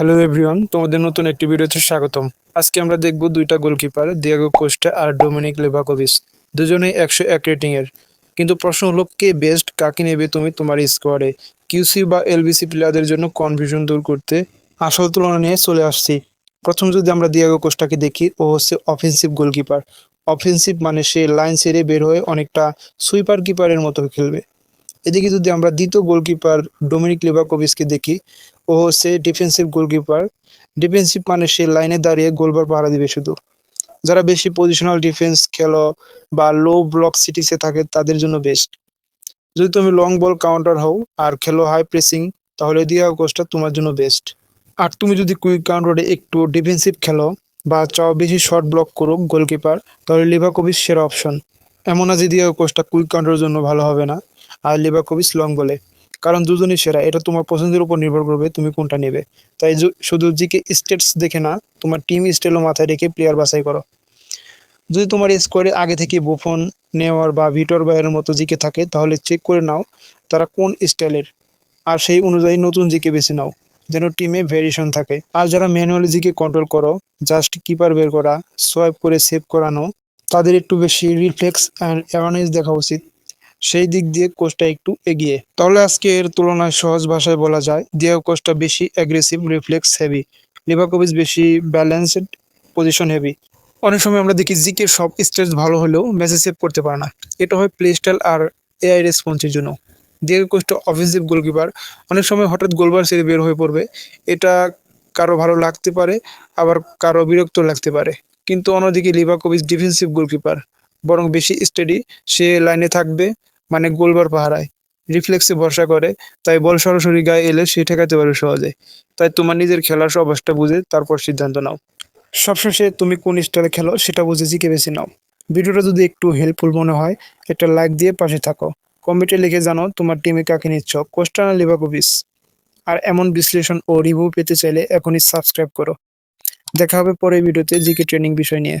Hello everyone তোমাদের নতুন একটি ভিডিওতে স্বাগতম। আজকে আমরা দেখব দুইটা গোলকিপার দিয়াগো কোস্টা আর ডোমিনিক লেভাকোভিচ দুজনেই একশো এক রেটিংয়ের কিন্তু প্রশ্ন হলো, কে বেস্ট কাকে নেবে তুমি তোমার স্কোয়াডে কিউসি বা এলবিসি প্লেয়ারদের জন্য কনফিউশন দূর করতে আসল তুলনা নিয়ে চলে আসছি। প্রথম যদি আমরা দিয়াগো কোস্টাকে দেখি, ও হচ্ছে অফেন্সিভ গোলকিপার অফেন্সিভ মানে সে লাইন সেরে বের হয়ে অনেকটা সুইপার কিপারের মতো খেলবে। এদিকে যদি আমরা দ্বিতীয় গোলকিপার ডোমিনিক লেভাকোভিচকে দেখি, ও হচ্ছে ডিফেন্সিভ গোলকিপার ডিফেন্সিভ মানে সে লাইনে দাঁড়িয়ে গোলবার পাহারা দিবে শুধু। যারা বেশি পজিশনাল ডিফেন্স খেলো বা লো ব্লক সিটিসে থাকে, তাদের জন্য বেস্ট যদি তুমি লং বল কাউন্টার হও আর খেলো হাই প্রেসিং তাহলে দিয়া কোচটা তোমার জন্য বেস্ট আর তুমি যদি কুইক কাউন্টারে একটু ডিফেন্সিভ খেলো বা চাও বেশি শর্ট ব্লক করো গোলকিপার তাহলে লিভাকোভিচ সেরা অপশন এমন আছে দিয়া কোচটা কুইক কাউন্টারের জন্য ভালো হবে না। আর লিভাকোভিচ লং বলে। কারণ দুজনই সেরা, এটা তোমার পছন্দের উপর নির্ভর করবে তুমি কোনটা নেবে। তাই শুধু জিকে স্টেটস দেখে না, তোমার টিম স্টাইলও মাথায় রেখে প্লেয়ার বাছাই করো। যদি তোমার স্কোয়াডে আগে থেকে বোফন নেওয়ার বা ভিটর বাইরের মতো জিকে থাকে, তাহলে চেক করে নাও তারা কোন স্টাইলের আর সেই অনুযায়ী নতুন জিকে বেছে নাও, যেন টিমে ভেরিয়েশন থাকে। আর যারা ম্যানুয়ালি জিকে কন্ট্রোল করো জাস্ট কিপার বের করা সোয়াইপ করে সেভ করানো, তাদের একটু বেশি রিফ্লেক্স অ্যান্ড অ্যাওয়ারনেস দেখা উচিত। সেই দিক দিয়ে কোচটা একটু এগিয়ে। তাহলে আজকে এর তুলনায় সহজ ভাষায় বলা যায়, দিয়াও কোচটা বেশি অ্যাগ্রেসিভ রিফ্লেক্স হেভি লিভাকোভিচ বেশি ব্যালেন্সড পজিশন হেভি অনেক সময় আমরা দেখি জিকে সব স্টেজ ভালো হলেও মেসেজ সেভ করতে পারে না। এটা হয় প্লে স্টাইল আর এআই রেসপন্সের জন্য। দিয়াগো কোস্টা অফেন্সিভ গোলকিপার অনেক সময় হঠাৎ গোলবার সেরে বের হয়ে পড়বে। এটা কারও ভালো লাগতে পারে, আবার কারও বিরক্ত লাগতে পারে। কিন্তু অন্যদিকে লিভাকোভিচ ডিফেন্সিভ গোলকিপার বরং বেশি স্টেডি সে লাইনে থাকবে। মানে গোলবার পাহারায়। রিফ্লেক্সে ভরসা করে, তাই বল সরাসরি গায়ে এলে সে ঠেকাতে পারে সহজে। তাই তোমার নিজের খেলার অবস্থা বুঝে তারপর সিদ্ধান্ত নাও। সবশেষে তুমি কোন স্টাইলে খেলো সেটা বুঝে জিকে বেছে নাও। ভিডিওটা যদি একটু হেল্পফুল মনে হয়, একটা লাইক দিয়ে পাশে থাকো। কমেন্টে লিখে জানো তোমার টিমে কাকে নিচ্ছ। কোস্টানা লিভাকোভিচ আর এমন বিশ্লেষণ ও রিভিউ পেতে চাইলে এখনই সাবস্ক্রাইব করো। দেখা হবে পরের ভিডিওতে জিকে ট্রেনিং বিষয় নিয়ে।